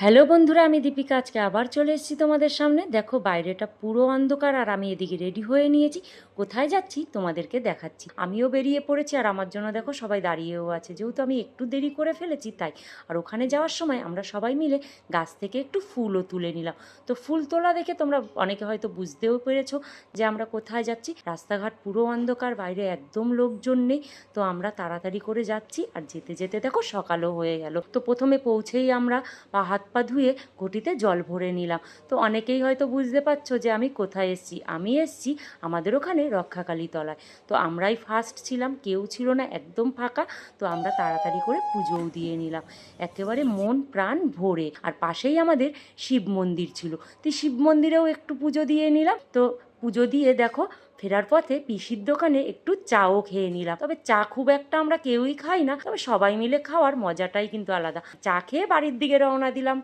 Hello বন্ধুরা, আমি দীপিকা। আজকে আবার চলে এসেছি তোমাদের সামনে। দেখো, বাইরেটা পুরো অন্ধকার আর আমি এদিকে রেডি হয়ে নিয়েছি। কোথায় যাচ্ছি তোমাদেরকে দেখাচ্ছি। আমিও বেরিয়ে পড়েছি আর আমার জন্য দেখো সবাই দাঁড়িয়েও আছে। যেহেতু আমি একটু দেরি করে ফেলেছি, তাই। আর ওখানে যাওয়ার সময় আমরা সবাই মিলে গাছ থেকে একটু ফুলও তুলে নিলাম। তো ফুল তোলা দেখে তোমরা অনেকে হয়তো বুঝতেও পেরেছ যে আমরা কোথায় যাচ্ছি। রাস্তাঘাট পুরো অন্ধকার, বাইরে একদম লোকজন নেই। তো আমরা তাড়াতাড়ি করে যাচ্ছি। আর যেতে যেতে দেখো সকালও হয়ে গেল। তো প্রথমে পৌঁছেই আমরা পা হাত পা ধুয়ে ঘটিতে জল ভরে নিলাম। তো অনেকেই হয়তো বুঝতে পারছ যে আমি কোথায় এসছি। আমি এসছি আমাদের ওখানে রক্ষাকালী তলায়। তো আমরাই ফার্স্ট ছিলাম, কেউ ছিল না, একদম ফাঁকা। তো আমরা তাড়াতাড়ি করে পুজোও দিয়ে নিলাম। একেবারে মন প্রাণ ভরে। আর পাশেই আমাদের শিব মন্দির ছিল। তো শিব মন্দিরেও একটু পুজো দিয়ে নিলাম। তো পুজো দিয়ে দেখো, ফেরার পথে পিসির দোকানে একটু চাও খেয়ে নিলাম। তবে চা খুব একটা আমরা কেউই খাই না, তবে সবাই মিলে খাওয়ার মজাটাই কিন্তু আলাদা। চা খেয়ে বাড়ির দিকে রওনা দিলাম।